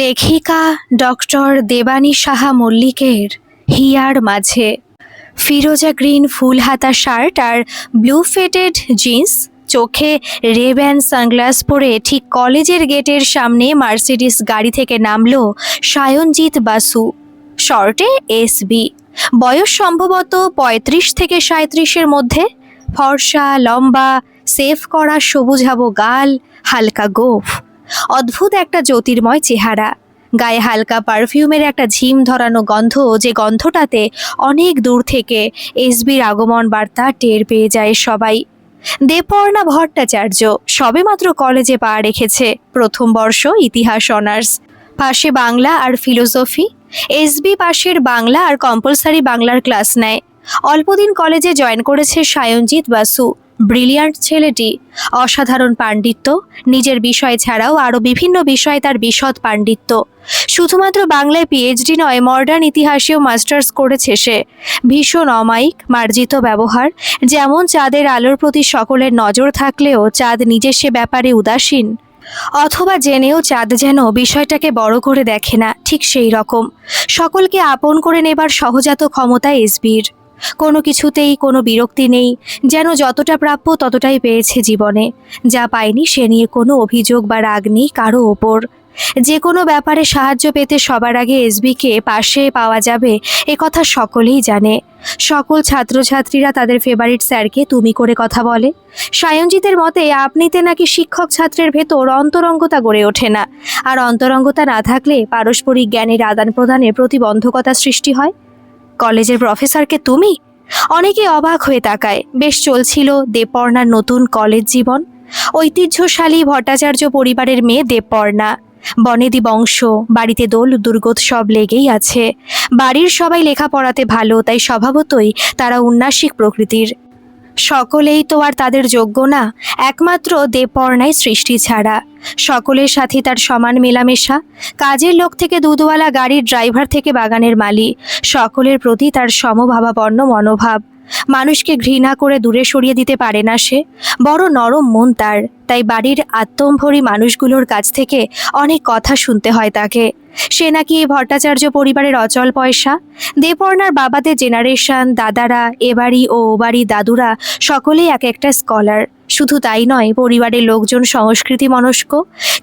লেখিকা ডক্টর দেবানী সাহা মল্লিকের হিয়ার মাঝে। ফিরোজা গ্রিন ফুল হাতা শার্ট আর ব্লু ফেটেড জিন্স, চোখে রেব্যান সানগ্লাস পরে ঠিক কলেজের গেটের সামনে মার্সিডিস গাড়ি থেকে নামল সায়নজিৎ বাসু। শর্টে এসবি বয়স সম্ভবত পঁয়ত্রিশ থেকে সাঁত্রিশের মধ্যে। ফর্সা, লম্বা সেভ করা সবুজাবো গাল, হালকা গোফ। অদ্ভুত একটা জ্যোতির্ময় চেহারা। গায়ে হালকা পারফিউমের একটা ঝিম ধরানো গন্ধ যে গন্ধটাতে অনেক দূর থেকে এসবির আগমন বার্তা টের পেয়ে যায় সবাই। দেবপর্ণা ভট্টাচার্য সবেমাত্র কলেজে পা রেখেছে প্রথম বর্ষ ইতিহাস অনার্স। পাশে বাংলা আর ফিলোসফি। এসবি পাশের বাংলা আর কম্পালসারি বাংলার ক্লাস নেয়। অল্পদিন কলেজে জয়েন করেছে সায়নজিৎ বাসু। ব্রিলিয়ান্ট ছেলেটি অসাধারণ পাণ্ডিত্য, নিজের বিষয় ছাড়াও আরও বিভিন্ন বিষয়ে তার বিশদ পাণ্ডিত্য। শুধুমাত্র বাংলায় পিএইচডি নয় মডার্ন ইতিহাসেও মাস্টার্স করেছে সে। ভীষণ অমায়িক, মার্জিত ব্যবহার, যেমন চাঁদের আলোর প্রতি সকলের নজর থাকলেও চাঁদ নিজের সে ব্যাপারে উদাসীন। অথবা জেনেও চাঁদ যেন বিষয়টাকে বড় করে দেখে না, ঠিক সেই রকম। সকলকে আপন করে নেবার সহজাত ক্ষমতা এসবির। কোনো কিছুতেই কোনো বিরক্তি নেই। যেন যতটা প্রাপ্য ততটাই পেয়েছে জীবনে। যা পায়নি সে নিয়ে কোনো অভিযোগ বা রাগ নেই কারও ওপর। যে কোনো ব্যাপারে সাহায্য পেতে সবার আগে এসবিকে পাশে পাওয়া যাবে এ কথা সকলেই জানে। সকল ছাত্রছাত্রীরা তাদের ফেভারিট স্যারকে তুমি করে কথা বলে। সায়নজিতের মতে, আপনিতে নাকি শিক্ষক ছাত্রের ভেতর অন্তরঙ্গতা গড়ে ওঠে না। আর অন্তরঙ্গতা না থাকলে পারস্পরিক জ্ঞানের আদান প্রদানে প্রতিবন্ধকতা সৃষ্টি হয়। কলেজের প্রফেসরকে তুমি? অনেকে অবাক হয়ে তাকায়। বেশ চলছিল দেবপর্ণার নতুন কলেজ জীবন। ঐতিহ্যশালী ভট্টাচার্য পরিবারের মেয়ে দেবপর্ণা। বনেদি বংশ, বাড়িতে দোল দুর্গোৎসব লেগেই আছে। বাড়ির সবাই লেখাপড়াতে ভালো, তাই স্বভাবতই তারা উন্নাসিক প্রকৃতির। সকলেই তো আর তাদের যোগ্য না, একমাত্র দেবপর্ণায় সৃষ্টি ছাড়া। সকলের সাথে তার সমান মেলামেশা, কাজের লোক থেকে দুধওয়ালা গাড়ির ড্রাইভার থেকে বাগানের মালি সকলের প্রতি তার সমভাবাপন্ন মনোভাব। মানুষকে ঘৃণা করে দূরে সরিয়ে দিতে পারে না সে। বড় নরম মন তার, তাই বাড়ির আত্মম্ভরী মানুষগুলোর কাছ থেকে অনেক কথা শুনতে হয় তাকে। সে নাকি এই ভট্টাচার্য পরিবারের অচল পয়সা? দেবর্ণার বাবাদের জেনারেশন দাদারা, এ বাড়ি ও ও বাড়ি দাদুরা সকলেই এক একটা স্কলার শুধু তাই নয়, পরিবারের লোকজন সংস্কৃতি মনস্ক।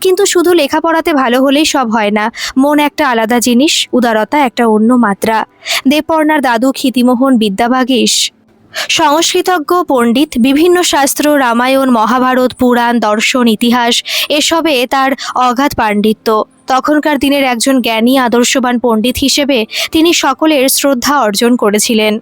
কিন্তু শুধু লেখাপড়াতে ভালো হলেই সব হয় না। মন একটা আলাদা জিনিস, উদারতা একটা অন্য মাত্রা। দেবপর্ণার দাদু ক্ষিতিমোহন বিদ্যাবাগীশ সংস্কৃতজ্ঞ, পণ্ডিত, বিভিন্ন শাস্ত্র, রামায়ণ, মহাভারত, পুরাণ, দর্শন, ইতিহাস, এসবে তার অগাধ পাণ্ডিত্য। তখনকার দিনের একজন জ্ঞানী, আদর্শবান পণ্ডিত হিসেবে তিনি সকলের শ্রদ্ধা অর্জন করেছিলেন।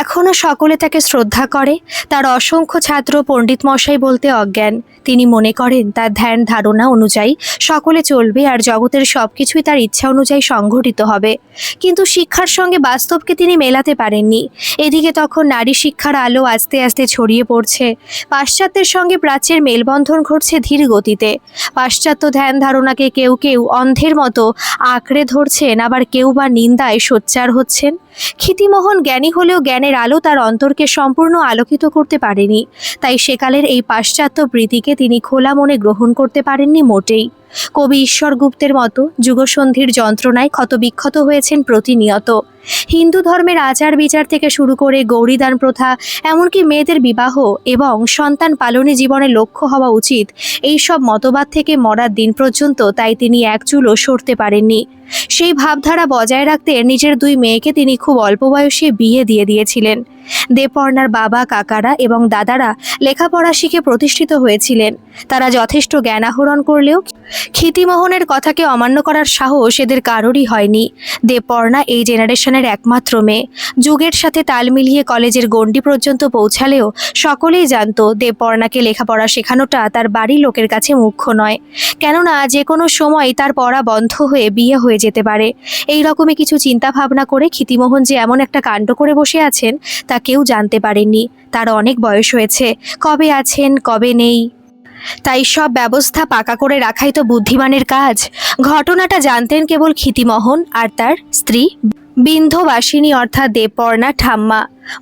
এখনও সকলে তাকে শ্রদ্ধা করে। তার অসংখ্য ছাত্র পণ্ডিত মশাই বলতে অজ্ঞান। তিনি মনে করেন, তার ধ্যান ধারণা অনুযায়ী সকলে চলবে আর জগতের সব কিছুই তার ইচ্ছা অনুযায়ী সংঘটিত হবে। কিন্তু শিক্ষার সঙ্গে বাস্তবকে তিনি মেলাতে পারেননি। এদিকে তখন নারী শিক্ষার আলো আস্তে আস্তে ছড়িয়ে পড়ছে। পাশ্চাত্যের সঙ্গে প্রাচ্যের মেলবন্ধন ঘটছে ধীর গতিতে। পাশ্চাত্য ধ্যান ধারণাকে কেউ কেউ অন্ধের মতো আঁকড়ে ধরছেন, আবার কেউ বা নিন্দায় সোচ্চার হচ্ছেন। ক্ষিতিমোহন জ্ঞানী হলেও জ্ঞানের আলো তার অন্তরকে সম্পূর্ণ আলোকিত করতে পারেনি। তাই সেকালের এই পাশ্চাত্য প্রীতিকে তিনি খোলা মনে গ্রহণ করতে পারেননি মোটেই। কবি ঈশ্বর গুপ্তের মতো যুগসন্ধির যন্ত্রণায় ক্ষতবিক্ষত হয়েছেন প্রতিনিয়ত। হিন্দু ধর্মের আচার বিচার থেকে শুরু করে গৌরীদান প্রথা, এমনকি মেয়েদের বিবাহ এবং সন্তান পালনী জীবনে লক্ষ্য হওয়া উচিত এই সব মতবাদ থেকে মরার দিন পর্যন্ত তাই তিনি এক চুলও সরতে পারেননি। সেই ভাবধারা বজায় রাখতে নিজের দুই মেয়েকে তিনি খুব অল্প বয়সে বিয়ে দিয়ে দিয়েছিলেন। দেবপর্ণার বাবা, কাকারা এবং দাদারা লেখাপড়া শিখে প্রতিষ্ঠিত হয়েছিলেন। তারা যথেষ্ট জ্ঞান আহরণ করলেও ক্ষিতিমোহনের কথাকে অমান্য করার সাহস এদের কারোরই হয়নি। দেবপর্ণা এই জেনারেশনের একমাত্র মেয়ে। যুগের সাথে তাল মিলিয়ে কলেজের গণ্ডি পর্যন্ত পৌঁছালেও সকলেই জানত দেবপর্ণাকে লেখাপড়া শেখানোটা তার বাড়ির লোকের কাছে মুখ্য নয়। কেননা যে কোনো সময় তার পড়া বন্ধ হয়ে বিয়ে হয়ে যেতে পারে। এই রকমই কিছু চিন্তা ভাবনা করে ক্ষিতিমোহন যে এমন একটা কাণ্ড করে বসে আছেন তা কেউ জানতে পারেননি। তার অনেক বয়স হয়েছে। কবে আছেন, কবে নেই? তাই সব ব্যবস্থা পাকা করে রাখাই তো বুদ্ধিমানের কাজ। ঘটনাটা জানতেন কেবল ক্ষিতিমোহন আর তার স্ত্রী বিন্ধবাসিনী অর্থাৎ দেবপর্ণা ঠাম্মা।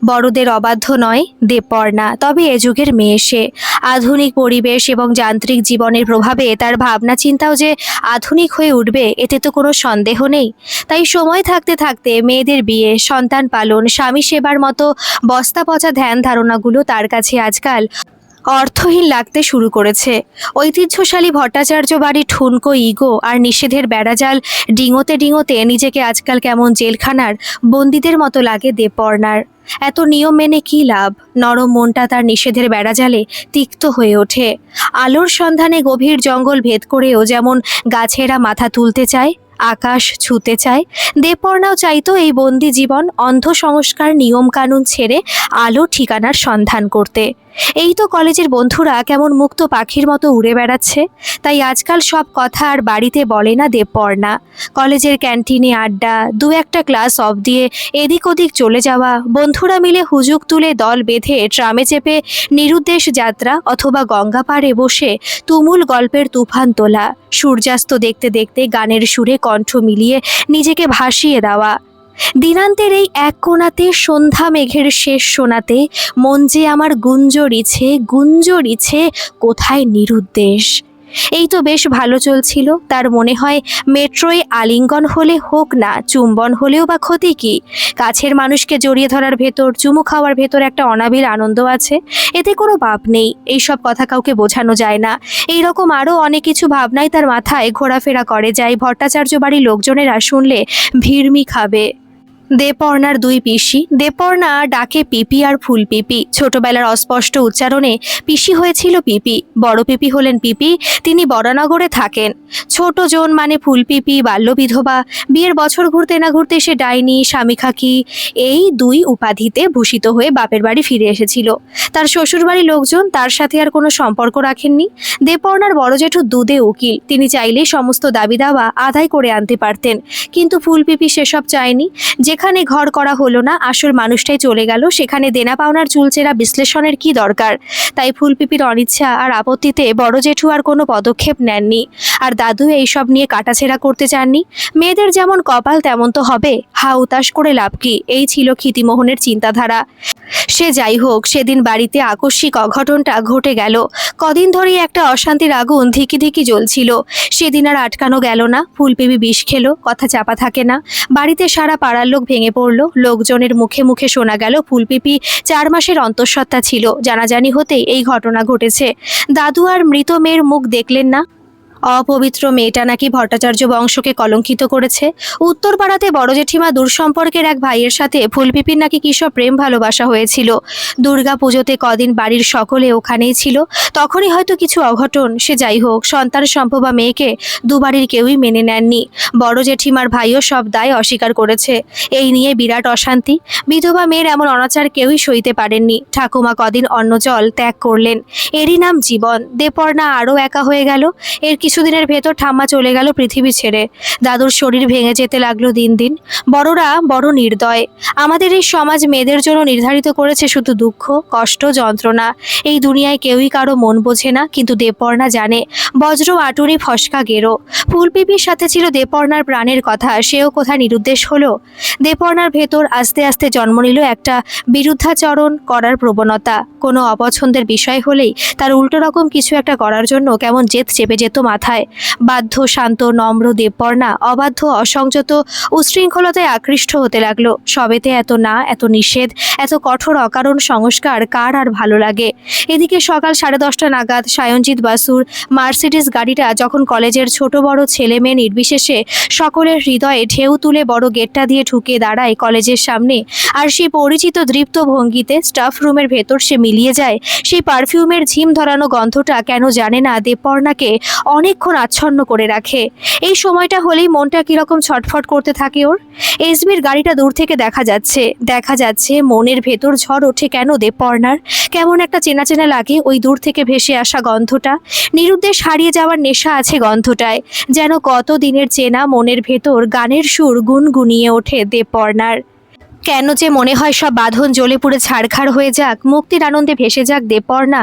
বড়দের অবাধ্য নয় দেবপর্ণা তবে এ যুগের মেয়ে সে। আধুনিক পরিবেশ এবং যান্ত্রিক জীবনের প্রভাবে তার ভাবনা চিন্তাও যে আধুনিক হয়ে উঠবে, এতে তো কোনো সন্দেহ নেই। তাই সময় থাকতে থাকতে মেয়েদের বিয়ে, সন্তান পালন, স্বামী সেবার মতো বস্তা পচা ধ্যান ধারণাগুলো তার কাছে আজকাল অর্থহীন লাগতে শুরু করেছে। ঐতিহ্যশালী ভট্টাচার্য বাড়ি ঠুনকো ইগো আর নিষেধের বেড়াজাল ডিঙোতে ডিঙোতে নিজেকে আজকাল কেমন জেলখানার বন্দীদের মতো লাগে দেবপর্ণার এত নিয়ম মেনে কী লাভ? নরম মনটা তার নিষেধের বেড়াজালে তিক্ত হয়ে ওঠে। আলোর সন্ধানে গভীর জঙ্গল ভেদ করেও যেমন গাছেরা মাথা তুলতে চায়, আকাশ ছুতে চায়, দেবপর্ণাও চাইতো এই বন্দি জীবন অন্ধ সংস্কার নিয়মকানুন ছেড়ে আলো ঠিকানার সন্ধান করতে। এই তো কলেজের বন্ধুরা কেমন মুক্ত পাখির মতো উড়ে বেড়াচ্ছে। তাই আজকাল সব কথা আর বাড়িতে বলে না দেবপর্ণা। কলেজের ক্যান্টিনে আড্ডা, দু একটা ক্লাস অফ দিয়ে এদিক ওদিক চলে যাওয়া, বন্ধুরা মিলে হুজুক তুলে দল বেঁধে ট্রামে চেপে নিরুদ্দেশ যাত্রা অথবা গঙ্গা পাড়ে বসে তুমুল গল্পের তুফান তোলা, সূর্যাস্ত দেখতে দেখতে গানের সুরে কণ্ঠ মিলিয়ে নিজেকে ভাসিয়ে দেওয়া। দিনান্তের এই এক কোণাতে সন্ধ্যা মেঘের শেষ শোনাতে মন যে আমার গুঞ্জরিছে গুঞ্জরিছে কোথায় নিরুদ্দেশ? এই তো বেশ ভালো চলছিল। তার মনে হয় মেট্রোয় আলিঙ্গন হলে হোক না, চুম্বন হলেও বা ক্ষতি কি? কাছের মানুষকে জড়িয়ে ধরার ভেতর, চুমু খাওয়ার ভেতর একটা অনাবিল আনন্দ আছে। এতে কোনো পাপ নেই। এইসব কথা কাউকে বোঝানো যায় না। এই রকম আরও অনেক কিছু ভাবনাই তার মাথায় ঘোরাফেরা করে। যায় ভট্টাচার্য বাড়ির লোকজনেরা শুনলে ভিড়মি খাবে দেপর্ণার দুই পিসি। দেপর্ণা ডাকে পিপি আর ফুল পিপি। ছোটবেলার অস্পষ্ট উচ্চারণে পিসি হয়েছিল পিপি। বড় পিপি হলেন পিপি, তিনি বরানগরে থাকেন। ছোট জন মানে ফুল পিপি বাল্যবিধবা বিয়ের বছর ঘুরতে না ঘুরতে সে ডাইনি, স্বামী খাকি। এই দুই উপাধিতে ভূষিত হয়ে বাপের বাড়ি ফিরে এসেছিল। তার শ্বশুরবাড়ির লোকজন তার সাথে আর কোনো সম্পর্ক রাখেননি। দেপর্ণার বড় জেঠু দুদে উকিল। তিনি চাইলেই সমস্ত দাবি দাওয়া আদায় করে আনতে পারতেন। কিন্তু ফুল পিপি সেসব চায়নি। যেখানে ঘর করা হলো না, আসল মানুষটাই চলে গেল। সেখানে দেনা পাওনার চুলচেরা বিশ্লেষণের কি দরকার? তাই ফুলপিপির অনিচ্ছা আর আপত্তিতে বড় জেঠু আর কোনো পদক্ষেপ নেননি। আর দাদু এইসব নিয়ে কাটাছেড়া করতে চাননি? মেয়েদের যেমন কপাল, তেমন তো হবে। হা উতাস করে লাভ কি? এই ছিল ক্ষিতিমোহনের চিন্তাধারা। সে যাই হোক, সেদিন বাড়িতে আকস্মিক অঘটনটা ঘটে গেল। কদিন ধরেই একটা অশান্তির আগুন ধিকি ধিকি জ্বলছিল। সেদিন আর আটকানো গেল না। ফুলপিপি বিষ খেলো, কথা চাপা থাকে না। বাড়িতে সারা পাড়ার লোক ভেঙে পড়ল। লোকজনের মুখে মুখে শোনা গেল ফুলপিপি চার মাসের অন্তঃসত্ত্বা ছিল। জানাজানি হতেই এই ঘটনা ঘটেছে। দাদু আর মৃত মেয়ের মুখ দেখলেন না। অপবিত্র মেয়েটা নাকি ভট্টাচার্য বংশকে কলঙ্কিত করেছে? উত্তর পাড়াতে বড় জেঠিমা দূরসম্পর্কের এক ভাইয়ের সাথে ফুলপিপির নাকি কিসব প্রেম ভালোবাসা হয়েছিল? দুর্গা পুজোতে কদিন বাড়ির সকলে ওখানেই ছিল। তখনই হয়তো কিছু অঘটন, সে যাই হোক, সন্তান সম্ভবা মেয়েকে দুবাড়ির কেউই মেনে নেননি। বড় জেঠিমার ভাইও সব দায় অস্বীকার করেছে। এই নিয়ে বিরাট অশান্তি। বিধবা মেয়ের এমন অনাচার কেউই সইতে পারেননি। ঠাকুমা কদিন অন্ন জল ত্যাগ করলেন। এরই নাম জীবন। দেপর্ণা আরও একা হয়ে গেল। এর কিছুদিনের ভেতর ঠাম্মা চলে গেল পৃথিবী ছেড়ে। দাদুর শরীর ভেঙে যেতে লাগল দিন দিন। বড়রা বড় নির্দয়। আমাদের এই সমাজ মেয়েদের জন্য নির্ধারিত করেছে শুধু দুঃখ, কষ্ট, যন্ত্রণা। এই দুনিয়ায় কেউই কারও মন বোঝে না, কিন্তু দেবপর্ণা জানে, বজ্র আটুরি ফসকা গেরো। ফুলপিপির সাথে ছিল দেবপর্ণার প্রাণের কথা, সেও কোথায় নিরুদ্দেশ হলো? দেবপর্ণার ভেতর আস্তে আস্তে জন্ম নিল একটা বিরুদ্ধাচরণ করার প্রবণতা। কোনো অপছন্দের বিষয় হলেই তার উল্টো রকম কিছু একটা করার জন্য কেমন জেদ চেপে যেত মাথায় বাধ্য, শান্ত, নম্র, দেবপর্ণা, অবাধ্য, অসংযত উশৃঙ্খলতায় আকৃষ্ট হতে লাগল। সবেতে এত না, এত নিষেধ, এত কঠোর অকারণ সংস্কার কার আর ভালো লাগে? এদিকে সকাল সাড়ে দশটা নাগাদ সায়নজিৎ বাসুর মার্সিডিস গাড়িটা যখন কলেজের ছোট বড় ছেলে মেয়ে নির্বিশেষে সকলের হৃদয়ে ঢেউ তুলে বড় গেটটা দিয়ে ঢুকে দাঁড়ায় কলেজের সামনে, আর সেই পরিচিত দৃপ্ত ভঙ্গিতে স্টাফ রুমের ভেতর সে মিলিয়ে যায়, সেই পারফিউমের ঝিম ধরানো গন্ধটা কেন জানে না দেবপর্ণাকে অনেকক্ষণ আচ্ছন্ন করে রাখে। এই সময়টা হলেই মনটা কীরকম ছটফট করতে থাকে ওর। এসবির গাড়িটা দূর থেকে দেখা যাচ্ছে। দেখা যাচ্ছে মনের ভেতর ঝড় ওঠে কেন দেবপর্ণার কেমন একটা চেনা চেনা লাগে ওই দূর থেকে ভেসে আসা গন্ধটা। নিরুদ্দেশ হারিয়ে যাওয়ার নেশা আছে গন্ধটায়। যেন কত দিনের চেনা মনের ভেতর গানের সুর গুনগুনিয়ে ওঠে দেবপর্ণার কেন যে মনে হয় সব বাঁধন জ্বলে পুড়ে ছাড়খাড় হয়ে যাক, মুক্তির আনন্দে ভেসে যাক দেবপর্ণা।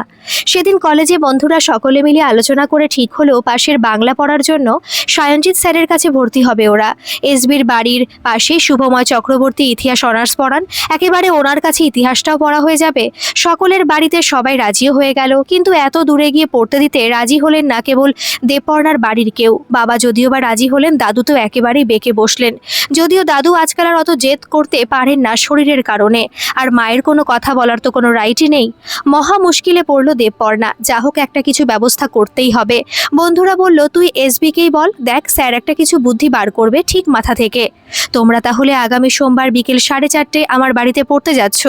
সেদিন কলেজে বন্ধুরা সকলে মিলে আলোচনা করে ঠিক হলো পাশের বাংলা পড়ার জন্য সায়নজিৎ স্যারের কাছে ভর্তি হবে ওরা। এসবির বাড়ির পাশে শুভময় চক্রবর্তী ইতিহাস অনার্স পড়ান, একেবারে ওনার কাছে ইতিহাসটাও পড়া হয়ে যাবে। সকলের বাড়িতে সবাই রাজিও হয়ে গেল, কিন্তু এত দূরে গিয়ে পড়তে দিতে রাজি হলেন না কেবল দেবপর্ণার বাড়ির কেউ। বাবা যদিও বা রাজি হলেন, দাদু তো একেবারেই বেঁকে বসলেন। যদিও দাদু আজকাল আর অত জেদ করতে পারেন না শরীরের কারণে। আর মায়ের কোনো কথা বলার তো কোনো রাইটই নেই। মহা মুশকিলে পড়ল দেবপর্ণা। যা হোক একটা কিছু ব্যবস্থা করতেই হবে। বন্ধুরা বলল, তুই এসবিকেই বল। দেখ, স্যার একটা কিছু বুদ্ধি বার করবে ঠিক মাথা থেকে। তোমরা তাহলে আগামী সোমবার বিকেল সাড়ে চারটে আমার বাড়িতে পড়তে যাচ্ছ?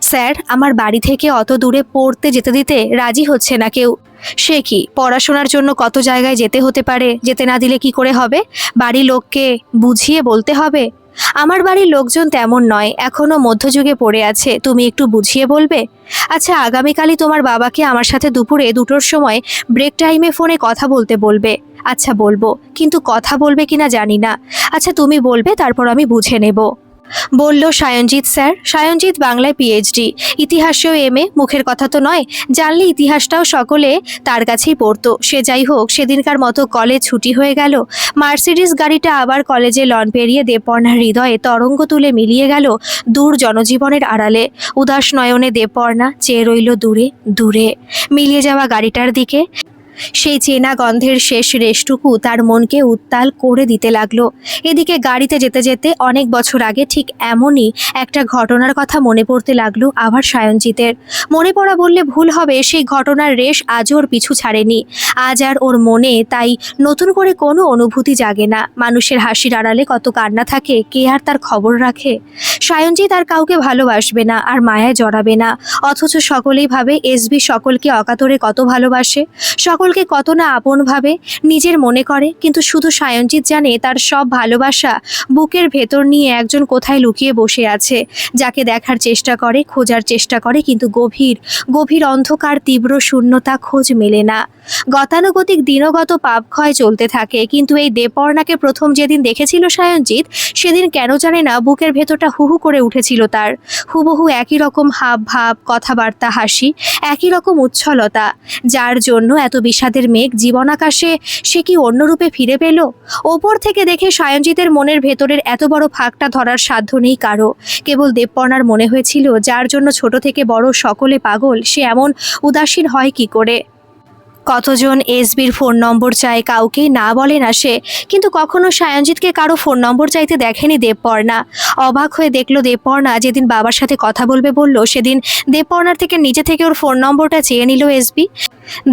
স্যার, আমার বাড়ি থেকে অত দূরে পড়তে যেতে দিতে রাজি হচ্ছে না কেউ। সে কি? পড়াশোনার জন্য কত জায়গায় যেতে হতে পারে? যেতে না দিলে কি করে হবে? বাড়ির লোককে বুঝিয়ে বলতে হবে? আমার বাড়ির লোকজন তেমন নয়, এখনও মধ্যযুগে পড়ে আছে, তুমি একটু বুঝিয়ে বলবে? আচ্ছা আগামীকালই তোমার বাবাকে আমার সাথে দুপুরে দুটোর সময় ব্রেক টাইমে ফোনে কথা বলতে বলবে। আচ্ছা বলব। কিন্তু কথা বলবে কিনা জানি না। আচ্ছা তুমি বলবে, তারপর আমি বুঝে নেব। বলল, সায়নজিৎ স্যার, সায়নজিৎ বাংলায় পিএইচডি ইতিহাসেও এম এ মুখের কথা তো নয়। জানলে ইতিহাসটাও সকলে তার কাছেই পড়তো। সে যাই হোক, সেদিনকার মতো কলেজ ছুটি হয়ে গেল। মার্সিডিস গাড়িটা আবার কলেজে লন পেরিয়ে দেবপর্ণার হৃদয়ে তরঙ্গ তুলে মিলিয়ে গেল দূর জনজীবনের আড়ালে। উদাস নয়নে দেবপর্ণা চেয়ে রইল দূরে দূরে। মিলিয়ে যাওয়া গাড়িটার দিকে সেই চেনা গন্ধের শেষ রেশটুকু তার মনকে উত্তাল করে দিতে লাগল। এদিকে গাড়িতে যেতে যেতে অনেক বছর আগে ঠিক এমনই একটা ঘটনার কথা মনে পড়তে লাগল আবার সায়নজিতের। মনে পড়া বললে ভুল হবে, সেই ঘটনার রেশ আজও ওর পিছু ছাড়েনি। আজ আর ওর মনে তাই নতুন করে কোনো অনুভূতি জাগে না। মানুষের হাসির আড়ালে কত কান্না থাকে, কে আর তার খবর রাখে? সায়নজিৎ আর কাউকে ভালোবাসবে না আর মায়ায় জড়াবে না। অথচ সকলেই ভাবে এসবি সকলকে অকাতরে কত ভালোবাসে, সকলকে কত না আপন ভাবে, নিজের মনে করে। কিন্তু শুধু সায়নজিৎ জানে তার সব ভালোবাসা বুকের ভেতর নিয়ে একজন কোথায় লুকিয়ে বসে আছে, যাকে দেখার চেষ্টা করে, খোঁজার চেষ্টা করে, কিন্তু গভীর গভীর অন্ধকার, তীব্র শূন্যতা খোঁজ মেলে না। গতানুগতিক দিনগত পাপ ক্ষয় চলতে থাকে, কিন্তু এই দেবপর্ণাকে প্রথম যেদিন দেখেছিল সায়নজিৎ, সেদিন কেন জানে না বুকের ভেতরটা হুহু করে উঠেছিল তার। হুবহু একই রকম হাব ভাব, কথাবার্তা, হাসি, একই রকম উচ্ছলতা। যার জন্য এত বিষাদের মেঘ জীবনাকাশে সে কি অন্যরূপে ফিরে পেল? ওপর থেকে দেখে সায়নজিতের মনের ভেতরের এত বড় ফাঁকটা ধরার সাধ্য নেই কারও। কেবল দেবপর্ণার মনে হয়েছিল, যার জন্য ছোট থেকে বড় সকলে পাগল, সে এমন উদাসীন হয় কি করে? কতজন এসবির ফোন নম্বর চায় কাউকেই না বলে না সে? কিন্তু কখনো সায়নজিৎকে কারও ফোন নম্বর চাইতে দেখেনি দেবপর্ণা। অবাক হয়ে দেখল দেবপর্ণা যেদিন বাবার সাথে কথা বলবে বলল, সেদিন দেবপর্ণার থেকে নিজে থেকে ওর ফোন নম্বরটা চেয়ে নিল এসবি।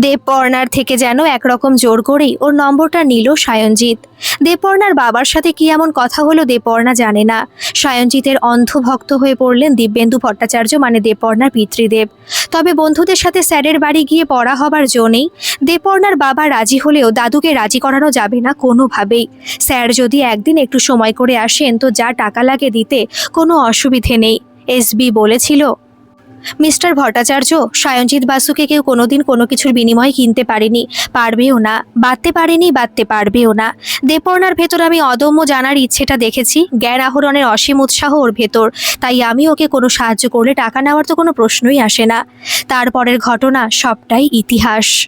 দেবপর্ণার থেকে যেন একরকম জোর করেই ওর নম্বরটা নিল সায়নজিৎ। দেবপর্ণার বাবার সাথে কি এমন কথা হলো দেবপর্ণা জানে না। সায়নজিতের অন্ধভক্ত হয়ে পড়লেন দিব্যেন্দু ভট্টাচার্য মানে দেবপর্ণার পিতৃদেব। তবে বন্ধুদের সাথে স্যারের বাড়ি গিয়ে পড়া হবার জো নেই। দেবপর্ণার বাবা রাজি হলেও দাদুকে রাজি করানো যাবে না কোনোভাবেই। স্যার যদি একদিন একটু সময় করে আসেন তো যা টাকা লাগে দিতে কোনো অসুবিধে নেই। এসবি বলেছিল মিস্টার ভট্টাচার্য, সায়নজিৎ বাসুকে কেউ কোনোদিন কোনো কিছুর বিনিময়ে কিনতে পারেনি। পারবেও না। বাঁধতে পারেনি, বাঁধতে পারবেও না। দেপর্ণার ভেতর আমি অদম্য জানার ইচ্ছেটা দেখেছি। জ্ঞান আহরণের অসীম উৎসাহ ওর ভেতর। তাই আমি ওকে কোনো সাহায্য করলে টাকা নেওয়ার তো কোনো প্রশ্নই আসে না। তারপরের ঘটনা সবটাই ইতিহাস।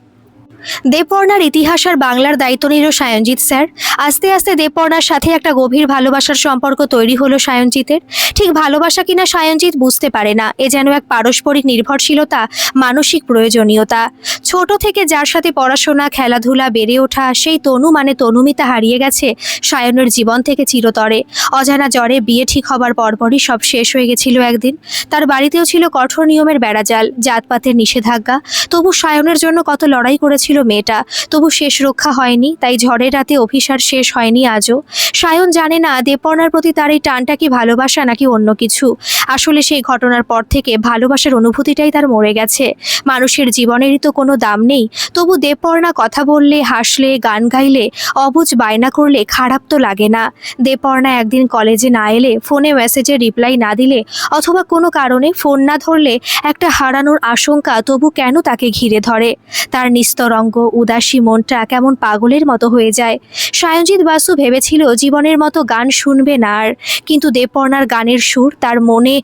দেবপর্ণার ইতিহাস আর বাংলার দায়িত্ব নিল সায়নজিৎ স্যার। আস্তে আস্তে দেবপর্ণার সাথে একটা গভীর ভালোবাসার সম্পর্ক তৈরি হলো সায়নজিতের। ঠিক ভালোবাসা কিনা সায়নজিৎ বুঝতে পারে না। এ যেন এক পারস্পরিক নির্ভরশীলতা, মানসিক প্রয়োজনীয়তা। ছোট থেকে যার সাথে পড়াশোনা, খেলাধুলা, বেড়ে ওঠা, সেই তনু মানে তনুমিতা হারিয়ে গেছে সায়নের জীবন থেকে চিরতরে। অজানা জ্বরে বিয়ে ঠিক হবার পরপরই সব শেষ হয়ে গেছিল একদিন। তার বাড়িতেও ছিল কঠোর নিয়মের বেড়াজাল, জাতপাতের নিষেধাজ্ঞা। তবু সায়নের জন্য কত লড়াই করেছিল মেয়েটা। তবু শেষ রক্ষা হয়নি, তাই ঝড়ের রাতে অভিসার শেষ হয়নি আজও। সায়ন জানে না, দেবপর্ণার প্রতি তার এই টানটা কি ভালোবাসা নাকি অন্য কিছু। আসলে সেই ঘটনার পর থেকে ভালোবাসার অনুভূতিটাই তার মরে গেছে। মানুষের জীবনেরই তো কোনো দাম নেই। তবু দেবপর্ণা কথা বললে, হাসলে, গান গাইলে, অবুজ বায়না করলে খারাপ তো লাগে না। দেবপর্ণা একদিন কলেজে না এলে, ফোনে মেসেজে রিপ্লাই না দিলে, অথবা কোনো কারণে ফোন না ধরলে, একটা হারানোর আশঙ্কা তবু কেন তাকে ঘিরে ধরে? তার নিস্তরঙ্গ সঙ্গ উদাসী মনটা কেমন পাগলের মতো হয়ে যায়। সায়নজিৎ বাসু ভেবেছিল জীবনের মতো গান শুনবে না আর। কিন্তু দেবপর্ণার গানের সুর তার মনে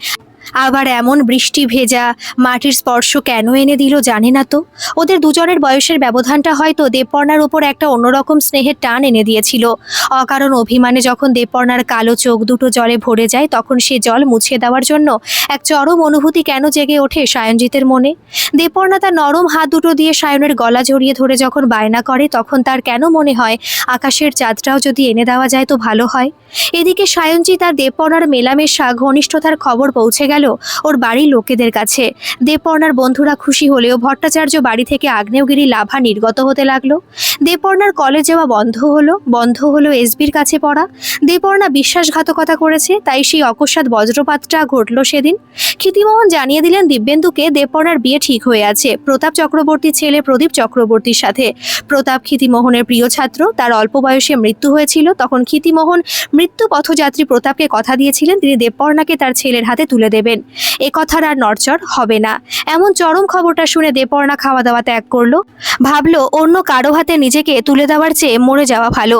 আবার এমন বৃষ্টি ভেজা মাটির স্পর্শ কেন এনে দিল জানে না তো? ওদের দুজনের বয়সের ব্যবধানটা হয়তো দেবপর্ণার উপর একটা অন্যরকম স্নেহের টান এনে দিয়েছিল। অকারণ অভিমানে যখন দেবপর্ণার কালো চোখ দুটো জলে ভরে যায়, তখন সে জল মুছে দেওয়ার জন্য এক চরম অনুভূতি কেন জেগে ওঠে সায়নজিতের মনে? দেবপর্ণা তার নরম হাত দুটো দিয়ে সায়নের গলা জড়িয়ে ধরে যখন বায়না করে, তখন তার কেন মনে হয় আকাশের চাঁদটাও যদি এনে দেওয়া যায় তো ভালো হয়? এদিকে সায়নজিৎ আর দেবপর্ণার মেলামেশা, ঘনিষ্ঠতার খবর পৌঁছে গেল ওর বাড়ির লোকেদের কাছে। দেবপর্ণার বন্ধুরা খুশি হলেও ভট্টাচার্য বাড়ি থেকে আগ্নেয়গিরি লাভা নির্গত হতে লাগল। দেবপর্ণার কলেজ যাওয়া বন্ধ হলো বন্ধ হলো এসবির কাছে পড়া। দেবপর্ণা বিশ্বাসঘাতকতা করেছে, তাই সেই অকস্মাৎ বজ্রপাতটা ঘটলো সেদিন। ক্ষিতিমোহন জানিয়ে দিলেন দিব্যেন্দুকে দেবপর্ণার বিয়ে ঠিক হয়ে আছে। প্রতাপ চক্রবর্তীর ছেলে প্রদীপ চক্রবর্তীর সাথে। প্রতাপ ক্ষিতিমোহনের প্রিয় ছাত্র, তার অল্প বয়সে মৃত্যু হয়েছিল, তখন ক্ষিতিমোহন মৃত্যু পথযাত্রী প্রতাপকে কথা দিয়েছিলেন। তিনি দেবপর্ণাকে তার ছেলের হাতে তুলে দেবেন। এ কথার আর নড়চড় হবে না। এমন চরম খবরটা শুনে দেবপর্ণা খাওয়া দাওয়া ত্যাগ করল। ভাবলো, অন্য কারও হাতে নিজেকে তুলে দেওয়ার চেয়ে মরে যাওয়া ভালো।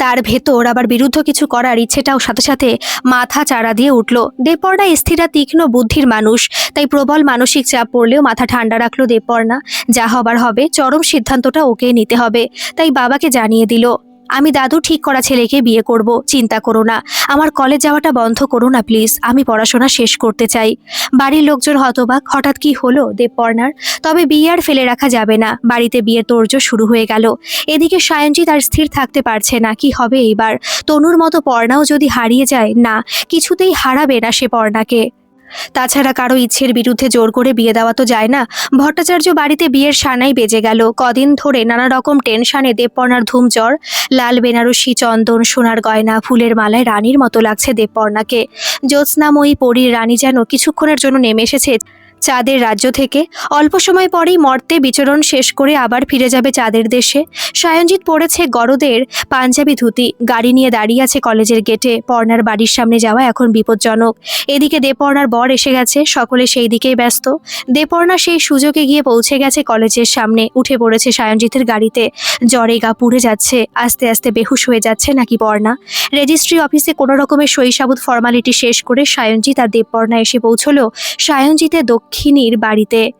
তার ভেতর আবার বিরুদ্ধ কিছু করার ইচ্ছেটাও সাথে সাথে মাথা চাড়া দিয়ে উঠল। দেবপর্ণা স্থিরা, তীক্ষ্ণ বুদ্ধির মানুষ, তাই প্রবল মানসিক চাপ পড়লেও মাথা ঠান্ডা রাখল দেবপর্ণা যা হবার হবে, চরম সিদ্ধান্তটা ওকে নিতে হবে। তাই বাবাকে জানিয়ে দিল আমি দাদু ঠিক করা ছেলেকে বিয়ে করব, চিন্তা করো না। আমার কলেজ যাওয়াটা বন্ধ করো না প্লিজ আমি পড়াশোনা শেষ করতে চাই। বাড়ির লোকজন হতবাক। হঠাৎ কি হলো, দেবপর্ণার? তবে বিয়ে আর ফেলে রাখা যাবে না। বাড়িতে বিয়ের তোড়জোড় শুরু হয়ে গেল। এদিকে সায়নজিৎ আর স্থির থাকতে পারছে না। কি হবে এইবার? তনুর মতো পর্ণাও যদি হারিয়ে যায়, না, কিছুতেই হারাবে না সে পর্ণাকে। তাছাড়া কারও ইচ্ছের বিরুদ্ধে জোর করে বিয়ে দেওয়া তো যায় না। ভট্টাচার্য বাড়িতে বিয়ের সানাই বেজে গেল। কদিন ধরে নানা রকম টেনশনে দেবপর্ণার ধুম জ্বর লাল বেনারসি চন্দন, সোনার গয়না, ফুলের মালায় রানীর মতো লাগছে দেবপর্ণাকে। জ্যোৎস্নাময়ী পরীর রানী যেন কিছুক্ষণের জন্য নেমে এসেছে। চাঁদের রাজ্য থেকে। অল্প সময় পরেই মর্তে বিচরণ শেষ করে আবার ফিরে যাবে চাঁদের দেশে। সায়নজিৎ পড়েছে গরদের পাঞ্জাবি ধুতি। গাড়ি নিয়ে দাঁড়িয়ে আছে কলেজের গেটে। পর্ণার বাড়ির সামনে যাওয়া এখন বিপজ্জনক। এদিকে দেপর্ণার বর এসে গেছে। সকলে সেই দিকেই ব্যস্ত। দেপর্ণা সেই সুযোগে গিয়ে পৌঁছে গেছে কলেজের সামনে। উঠে পড়েছে সায়নজিতের গাড়িতে। জ্বরে গা পুড়ে যাচ্ছে। আস্তে আস্তে বেহুশ হয়ে যাচ্ছে নাকি পর্ণা? রেজিস্ট্রি অফিসে কোনো রকমের সই সইসাবুত ফর্মালিটি শেষ করে সায়নজিৎ আর দেবপর্ণা এসে পৌঁছলো। সায়নজিতের দক্ষিণীর বাড়িতে।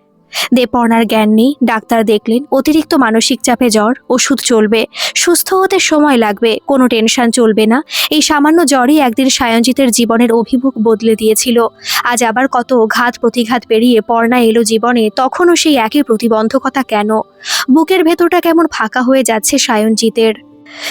দেবপর্ণার জ্ঞান নেই, ডাক্তার দেখলেন, অতিরিক্ত মানসিক চাপে জ্বর, ওষুধ চলবে। সুস্থ হতে সময় লাগবে, কোনো টেনশন চলবে না। এই সামান্য জ্বরই একদিন সায়নজিতের জীবনের অভিমুখ বদলে দিয়েছিল। আজ আবার কত ঘাত প্রতিঘাত পেরিয়ে পর্ণা এলো জীবনে, তখনও সেই একই প্রতিবন্ধকতা কেন? বুকের ভেতরটা কেমন ফাঁকা হয়ে যাচ্ছে সায়নজিতের।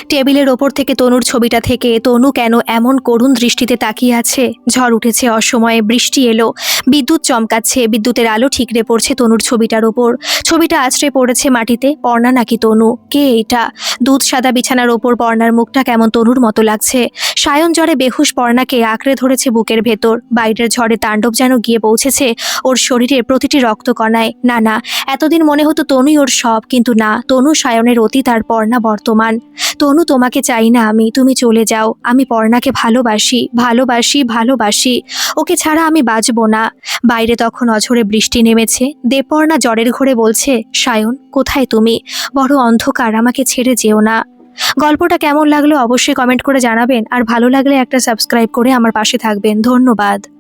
টেবিলের ওপর থেকে তনুর ছবিটা থেকে তনু কেন এমন করুণ দৃষ্টিতে তাকিয়ে আছে? ঝড় উঠেছে, অসময়ে বৃষ্টি এলো। বিদ্যুৎ চমকাচ্ছে, বিদ্যুতের আলো ঠিকরে পড়ছে তনুর ছবিটার ওপর। ছবিটা আছড়ে পড়েছে মাটিতে, পর্ণা নাকি তনু? কে এটা? দুধ সাদা বিছানার ওপর পর্ণার মুখটা কেমন তনুর মতো লাগছে? সায়ন জ্বরে বেহুশ পর্ণাকে আঁকড়ে ধরেছে বুকের ভেতর। বাইরের ঝড়ে তাণ্ডব যেন গিয়ে পৌঁছেছে ওর শরীরের প্রতিটি রক্তকণায়। না না, এতদিন মনে হতো তনুই ওর সব, কিন্তু না, তনু সায়নের অতীত আর পর্ণা বর্তমান। তনু তোমাকে চাই না আমি, তুমি চলে যাও। আমি পর্ণাকে ভালোবাসি ভালোবাসি ভালোবাসি। ওকে ছাড়া আমি বাঁচবো না। বাইরে তখন অঝরে বৃষ্টি নেমেছে। দেবপর্ণা জ্বরের ঘরে বলছে, সায়ন, কোথায় তুমি? বড় অন্ধকার, আমাকে ছেড়ে যেও না। গল্পটা কেমন লাগল অবশ্যই কমেন্ট করে জানাবেন। আর ভালো লাগলে একটা সাবস্ক্রাইব করে আমার পাশে থাকবেন। ধন্যবাদ।